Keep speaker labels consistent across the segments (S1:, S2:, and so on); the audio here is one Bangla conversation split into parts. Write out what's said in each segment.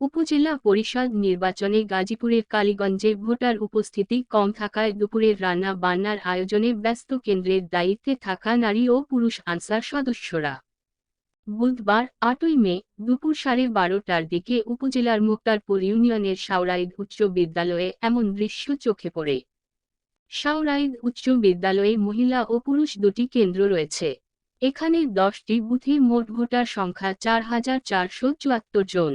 S1: উপজেলা পরিষদ নির্বাচনে গাজীপুরের কালীগঞ্জে ভোটার উপস্থিতি কম থাকায় দুপুরের রান্না বান্নার আয়োজনে ব্যস্ত কেন্দ্রের দায়িত্বে থাকা নারী ও পুরুষ আনসার সদস্যরা। বুধবার, আটই মে, দুপুর সাড়ে বারোটার দিকে উপজেলার মুক্তারপুর ইউনিয়নের সাউরাইদ উচ্চ বিদ্যালয়ে এমন দৃশ্য চোখে পড়ে। সাউরাইদ উচ্চ বিদ্যালয়ে মহিলা ও পুরুষ দুটি কেন্দ্র রয়েছে। এখানে দশটি বুথে মোট ভোটার সংখ্যা চার হাজার চারশো চুয়াত্তর জন।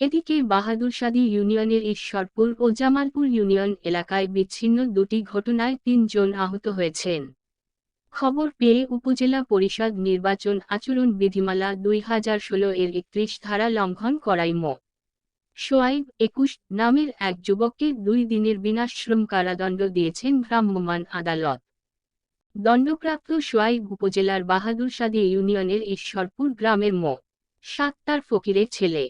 S1: এদিকে বাহাদুরসাদি ইউনিয়নের ঈশ্বরপুর ও জামালপুর ইউনিয়ন এলাকায় বিচ্ছিন্ন দুটি ঘটনায় তিনজন আহত হয়েছেন। খবর পেয়ে উপজেলা পরিষদ নির্বাচন আচরণ বিধিমালা দুই হাজার ষোলো এর একত্রিশ ধারা লঙ্ঘন করাই মো। সোয়াইব একুশ নামের এক যুবককে দুই দিনের বিনাশ্রম কারাদণ্ড দিয়েছেন ভ্রাম্যমাণ আদালত। দণ্ডপ্রাপ্ত সোয়াইব উপজেলার বাহাদুরসাদি ইউনিয়নের ঈশ্বরপুর গ্রামের মো। সাত্তার ফকিরের ছেলে।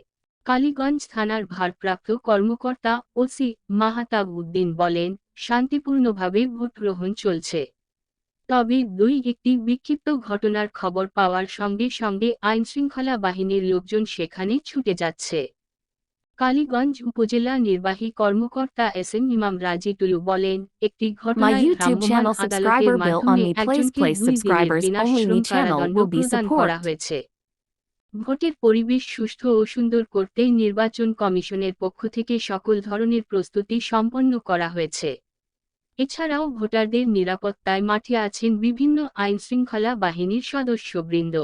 S1: কালীগঞ্জ থানার ভারপ্রাপ্ত কর্মকর্তা ওসি মাহাতাব উদ্দিন বলেন শান্তিপূর্ণভাবে ভোট গ্রহণ চলছে। তবে দুই একটি বিক্ষিপ্ত ঘটনার খবর পাওয়ার সঙ্গে সঙ্গে আইনশৃঙ্খলা বাহিনীর লোকজন সেখানে ছুটে যাচ্ছে। কালীগঞ্জ উপজেলা নির্বাহী কর্মকর্তা এস এম ইমাম রাজি টুলু বলেন একটি ঘটনায় ভ্রাম্যমাণ আদালতের
S2: subscriber bill on
S1: মাধ্যমে একজনকে দুই দিনের বিনাশ্রম কারাদণ্ড প্রদান করা হয়েছে। ভোটের পরিবেশ সুষ্ঠু ও সুন্দর করতে নির্বাচন কমিশনের পক্ষ থেকে সকল ধরনের প্রস্তুতি সম্পন্ন করা হয়েছে। এছাড়াও ভোটারদের নিরাপত্তায় মাঠে আছেন বিভিন্ন আইনশৃঙ্খলা বাহিনীর সদস্যবৃন্দ।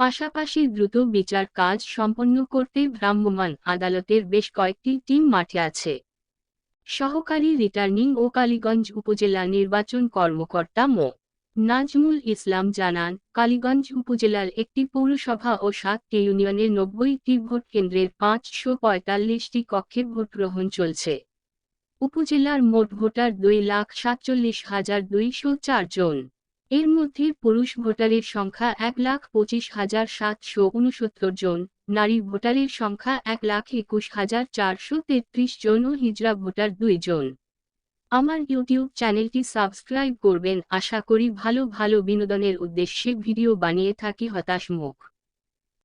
S1: পাশাপাশি দ্রুত বিচার কাজ সম্পন্ন করতে ভ্রাম্যমাণ আদালতের বেশ কয়েকটি টিম মাঠে আছে। সহকারী রিটার্নিং ও কালীগঞ্জ উপজেলা নির্বাচন কর্মকর্তা মো। নাজমুল ইসলাম জানান, কালীগঞ্জ উপজেলার একটি পৌরসভা ও সাতটি ইউনিয়নের নব্বইটি ভোট কেন্দ্রের পাঁচশো পঁয়তাল্লিশটি কক্ষে ভোট গ্রহণ চলছে। উপজেলার মোট ভোটার দুই লাখ সাতচল্লিশ হাজার দুইশো চার জন। এর মধ্যে পুরুষ ভোটারের সংখ্যা এক লাখ পঁচিশ হাজার সাতশো উনসত্তর জন, নারী ভোটারের সংখ্যা এক লাখ একুশ হাজার চারশো তেত্রিশ জন ও হিজড়া ভোটার দুই জন। আমার ইউটিউব চ্যানেলটি সাবস্ক্রাইব করবেন। আশা করি ভালো ভালো বিনোদনের উদ্দেশ্যে ভিডিও বানিয়ে থাকি হতাশমুখ।